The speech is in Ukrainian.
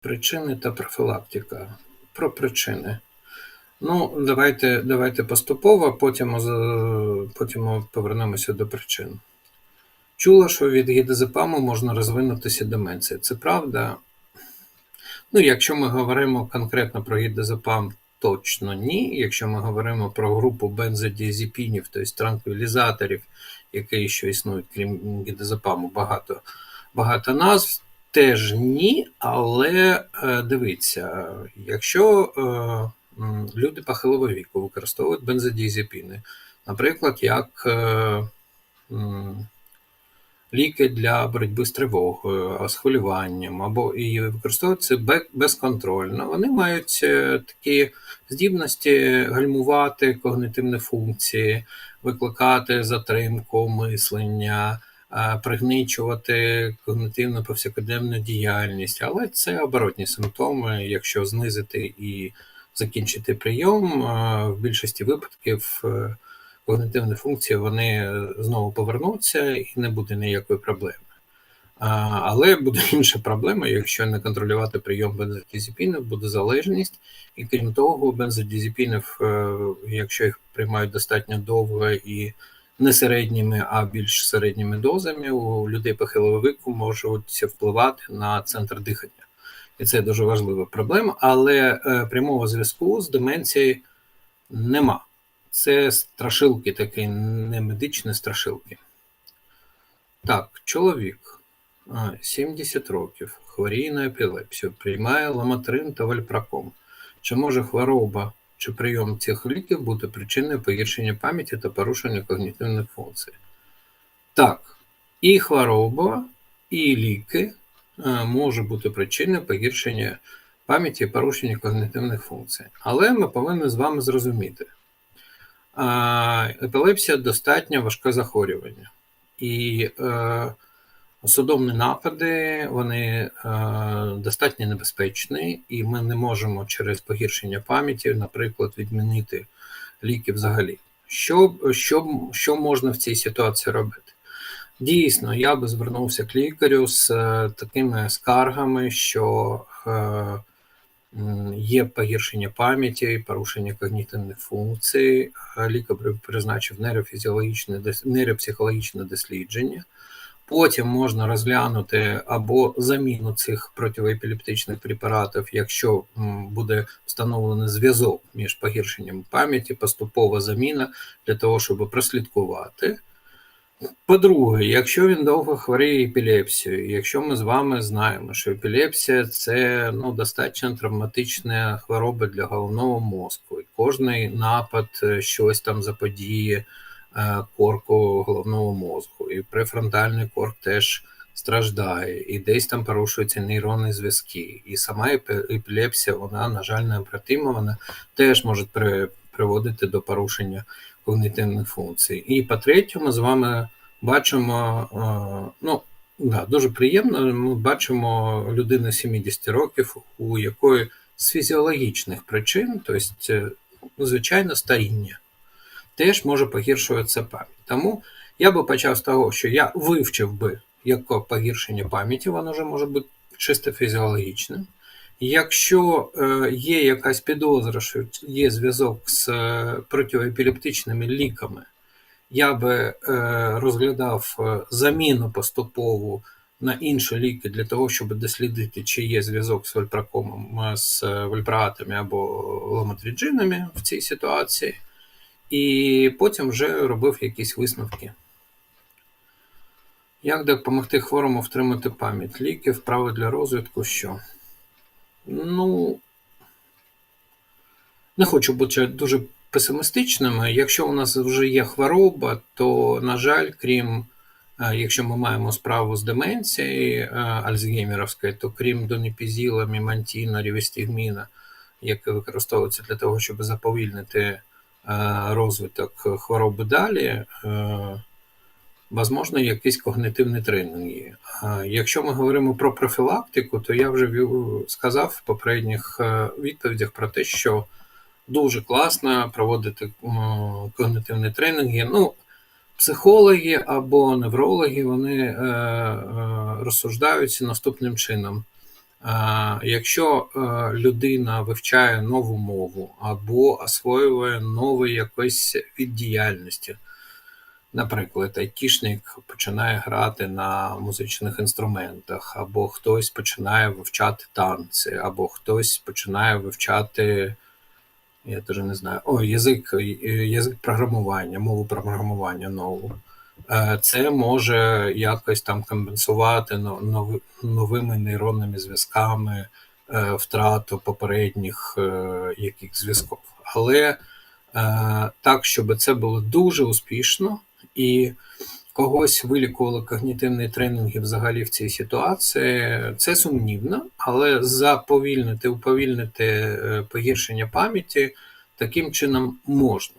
Причини та профілактика. Про причини. Ну, давайте, давайте поступово, потім, потім повернемося до причин. Чула, що від гідезепаму можна розвинутися деменція. Це правда? Ну, якщо ми говоримо конкретно про гідезепам, точно ні. Якщо ми говоримо про групу бензодіазепінів, тобто транквілізаторів, які ще існують, крім гідезепаму, багато, багато назв, теж ні. Але е, дивіться, якщо е, люди похилого віку використовують бензодіазепіни, наприклад, як е, ліки для боротьби з тривогою, з хвилюванням, або і використовуються бе- безконтрольно. Вони мають такі здібності гальмувати когнитивні функції, викликати затримку мислення, е, пригничувати когнитивну повсякденну діяльність. Але це оборотні симптоми, якщо знизити і закінчити прийом, е, в більшості випадків. е, когнитивні функції вони знову повернуться і не буде ніякої проблеми. Але буде інша проблема, якщо не контролювати прийом бензодіазепінів, буде залежність. І крім того, е, якщо їх приймають достатньо довго і не середніми, а більш середніми дозами, у людей похилого віку можуть впливати на центр дихання. І це дуже важлива проблема, але е, прямого зв'язку з деменцією нема. Це страшилки такі, не медичні страшилки. Так, чоловік 70 років, хворіє на епілепсію, приймає ламатрин та вальпроком. Чи може хвороба чи прийом цих ліків бути причиною погіршення пам'яті та порушення когнітивних функцій? Так, і хвороба, і ліки е, може бути причиною погіршення пам'яті і порушення когнітивних функцій. Але ми повинні з вами зрозуміти. Епілепсія достатньо важке захворювання. І е, судомні напади вони е, достатньо небезпечні, і ми не можемо через погіршення пам'яті, наприклад, відмінити ліки взагалі. Що, що, що можна в цій ситуації робити? Дійсно, я би звернувся к лікарю з е, такими скаргами, що е, є погіршення пам'яті, порушення когнітивних функцій. Лікар призначив нейрофізіологічне нейропсихологічне дослідження. Потім можна розглянути або заміну цих протиепілептичних препаратів, якщо буде встановлений зв'язок між погіршенням пам'яті, поступова заміна для того, щоб прослідкувати. По-друге, якщо він довго хворіє епілепсією, якщо ми з вами знаємо, що епілепсія це ну, достатньо травматична хвороба для головного мозку, і кожний напад е, щось там заподіє корку головного мозку, і префронтальний корк теж страждає, і десь там порушуються нейронні зв'язки. І сама епілепсія, вона, на жаль, необратима, вона теж може при- приводити до порушення когнітивних функцій. І по-третє, ми з вами бачимо, е, ну, да, дуже приємно, ми бачимо людину 70 років, у якої з фізіологічних причин, тобто, звичайно, старіння, теж може погіршуватися пам'ять. Тому я би почав з того, що я вивчив би, яке погіршення пам'яті, воно вже може бути чисто фізіологічним. Якщо е, є якась підозра, що є зв'язок з е, протиепілептичними ліками, я би е, розглядав заміну поступову на інші ліки для того, щоб дослідити, чи є зв'язок з вальпрокомом, е, з е, або ламотріджинами в цій ситуації, і потім вже робив якісь висновки. Як допомогти хворому втримати пам'ять? Ліки, вправи для розвитку, що? Ну, не хочу бути дуже песимістичними. Якщо у нас вже є хвороба, то, на жаль, крім, е, якщо ми маємо справу з деменцією е, Альцгеймеровською, то крім донепізіла, мімантіна, рівестігміна, які використовуються для того, щоб заповільнити розвиток хвороби далі, е, Возможно, якісь когнитивні тренінги. Якщо ми говоримо про профілактику, то я вже сказав в попередніх е, відповідях про те, що дуже класно проводити когнитивні тренінги. Ну, психологи або неврологи вони е, е, наступним чином. Якщо е, людина вивчає нову мову або освоює новий якийсь від діяльності, наприклад, айтішник починає грати на музичних інструментах, або хтось починає вивчати танці, або хтось починає вивчати, я теж не знаю, о, язик, язик програмування, мову програмування нову. Е, Це може якось там компенсувати но- новими нейронними зв'язками е, втрату попередніх е, яких зв'язків. Але так, щоб це було дуже успішно і когось вилікували когнітивні тренінги взагалі в цій ситуації, це сумнівно, але заповільнити, уповільнити погіршення пам'яті таким чином можна.